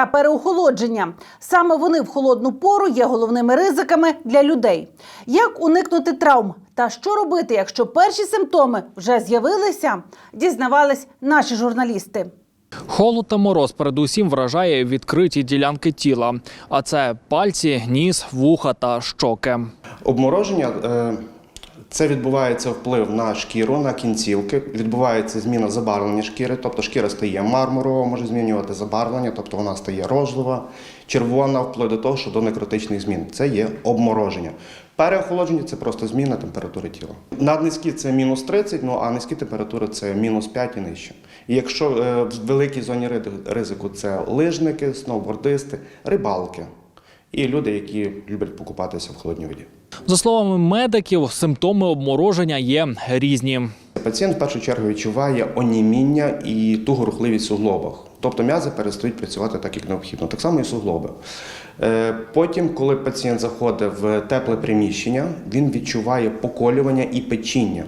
та переохолодження. Саме вони в холодну пору є головними ризиками для людей. Як уникнути травм та що робити, якщо перші симптоми вже з'явилися, дізнавались наші журналісти. Холод та мороз передусім вражає відкриті ділянки тіла, а це пальці, ніс, вуха та щоки. Обмороження е, це відбувається вплив на шкіру, на кінцівки. Відбувається зміна забарвлення шкіри, тобто шкіра стає мармурова, може змінювати забарвлення, тобто вона стає розлива, червона, вплоть до того, що до некротичних змін. Це є обмороження. Переохолодження це просто зміна температури тіла. Наднизькі це мінус 30, ну а низькі температури це мінус 5 і нижче. І якщо е, в великій зоні ризику це лижники, сноубордисти, рибалки і люди, які люблять покупатися в холодній воді. За словами медиків, симптоми обмороження є різні. Пацієнт в першу чергу відчуває оніміння і тугорухливість в суглобах. Тобто м'язи перестають працювати так, як необхідно. Так само і суглоби. Е, Потім, коли пацієнт заходить в тепле приміщення, він відчуває поколювання і печіння.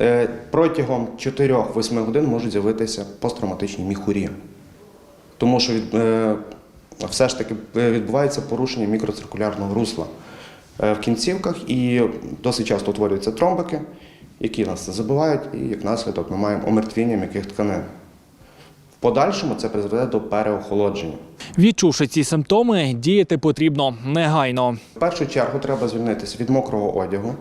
Е, Протягом 4-8 годин можуть з'явитися посттравматичні міхурі. Тому що е, все ж таки відбувається порушення мікроциркулярного русла в кінцівках і досить часто утворюються тромбики, які нас забивають, і як наслідок ми маємо омертвіння м'яких тканин. В подальшому це призведе до переохолодження. Відчувши ці симптоми, діяти потрібно негайно. В першу чергу треба звільнитися від мокрого одягу,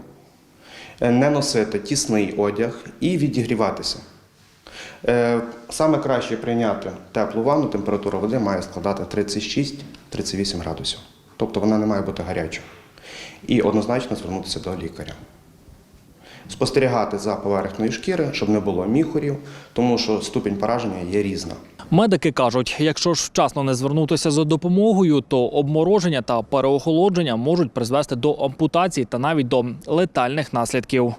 е, не носити тісний одяг і відігріватися. Е, Саме краще прийняти теплу ванну, температура води має складати 36-38 градусів. Тобто вона не має бути гарячою. І однозначно звернутися до лікаря. Спостерігати за поверхнею шкіри, щоб не було міхурів, тому що ступінь пораження є різна. Медики кажуть, якщо ж вчасно не звернутися за допомогою, то обмороження та переохолодження можуть призвести до ампутації та навіть до летальних наслідків.